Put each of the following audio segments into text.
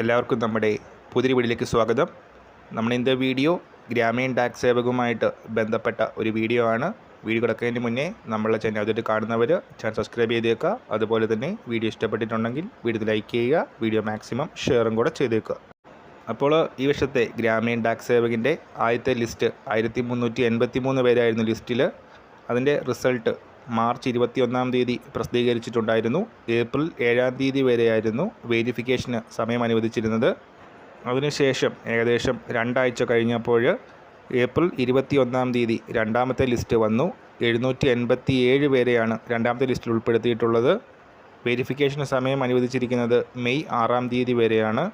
എല്ലാവർക്കും നമ്മുടെ പുതിയ വീഡിയോയിലേക്ക് സ്വാഗതം. നമ്മുടെ ഇന്നത്തെ വീഡിയോ ഗ്രാമീൺ ടാക്സ് സേവകവുമായിട്ട് ബന്ധപ്പെട്ട ഒരു വീഡിയോ ആണ്. വീഡിയോ കിടക്കുന്നതിന് മുന്നേ നമ്മളെ ചാനൽ ആദ്യമായിട്ട് കാണുന്നവർ ചാനൽ സബ്സ്ക്രൈബ് ചെയ്തേക്കുക. അതുപോലെ തന്നെ വീഡിയോ ഇഷ്ടപ്പെട്ടിട്ടുണ്ടെങ്കിൽ വീഡിയോ ലൈക്ക് ചെയ്യുക വീഡിയോ മാക്സിമം ഷെയറും കൂടെ ചെയ്തേക്കുക. അപ്പോൾ ഈ വർഷത്തെ ഗ്രാമീൺ ടാക്സ് സേവകിന്റെ ആദ്യത്തെ ലിസ്റ്റ് ആയിരത്തി മുന്നൂറ്റി എൺപത്തി മൂന്ന് പേരായിരുന്നു ലിസ്റ്റിൽ അതിന്റെ റിസൾട്ട് മാർച്ച് ഇരുപത്തി ഒന്നാം തീയതി പ്രസിദ്ധീകരിച്ചിട്ടുണ്ടായിരുന്നു. ഏപ്രിൽ ഏഴാം തീയതി വരെയായിരുന്നു വേരിഫിക്കേഷന് സമയം അനുവദിച്ചിരുന്നത് അതിനുശേഷം ഏകദേശം രണ്ടാഴ്ച കഴിഞ്ഞപ്പോൾ ഏപ്രിൽ ഇരുപത്തി ഒന്നാം തീയതി രണ്ടാമത്തെ ലിസ്റ്റ് വന്നു. എഴുന്നൂറ്റി എൺപത്തി ഏഴ് പേരെയാണ് രണ്ടാമത്തെ ലിസ്റ്റിൽ ഉൾപ്പെടുത്തിയിട്ടുള്ളത്. വെരിഫിക്കേഷൻ സമയം അനുവദിച്ചിരിക്കുന്നത് മെയ് ആറാം തീയതി വരെയാണ്.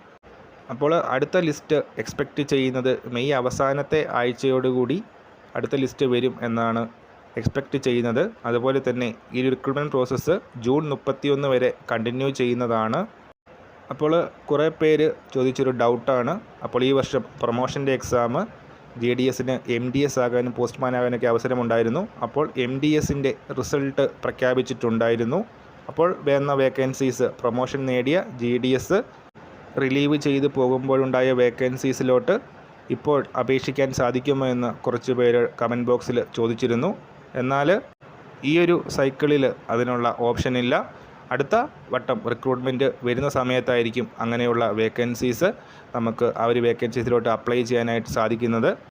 അപ്പോൾ അടുത്ത ലിസ്റ്റ് എക്സ്പെക്റ്റ് ചെയ്യുന്നത് മെയ് അവസാനത്തെ ആഴ്ചയോടുകൂടി അടുത്ത ലിസ്റ്റ് വരും എന്നാണ് എക്സ്പെക്റ്റ് ചെയ്യുന്നത്. അതുപോലെ തന്നെ ഈ റിക്രൂട്ട്മെന്റ് പ്രോസസ്സ് ജൂൺ മുപ്പത്തിയൊന്ന് വരെ കണ്ടിന്യൂ ചെയ്യുന്നതാണ്. അപ്പോൾ കുറേ പേര് ചോദിച്ചൊരു ഡൗട്ടാണ് അപ്പോൾ ഈ വർഷം പ്രൊമോഷന്റെ എക്സാം ജെ ഡി എസിന് എം ഡി എസ് ആകാനും പോസ്റ്റ്മാൻ ആകാനൊക്കെ അവസരമുണ്ടായിരുന്നു. അപ്പോൾ എം ഡി എസിന്റെ റിസൾട്ട് പ്രഖ്യാപിച്ചിട്ടുണ്ടായിരുന്നു. അപ്പോൾ വേണ്ട വേക്കൻസീസ് പ്രൊമോഷൻ നേടിയ ജി ഡി എസ് റിലീവ് ചെയ്ത് പോകുമ്പോഴുണ്ടായ വേക്കൻസീസിലോട്ട് ഇപ്പോൾ അപേക്ഷിക്കാൻ സാധിക്കുമോ എന്ന് കുറച്ച് പേര് കമന്റ് ബോക്സിൽ ചോദിച്ചിരുന്നു. എന്നാൽ ഈ ഒരു സൈക്കിളിൽ അതിനുള്ള ഓപ്ഷൻ ഇല്ല. അടുത്ത വട്ടം റിക്രൂട്ട്മെന്റ് വരുന്ന സമയത്തായിരിക്കും അങ്ങനെയുള്ള വേക്കൻസീസ് നമുക്ക് ആ ഒരു വേക്കൻസീസിലോട്ട് അപ്ലൈ ചെയ്യാനായിട്ട് സാധിക്കുന്നത്.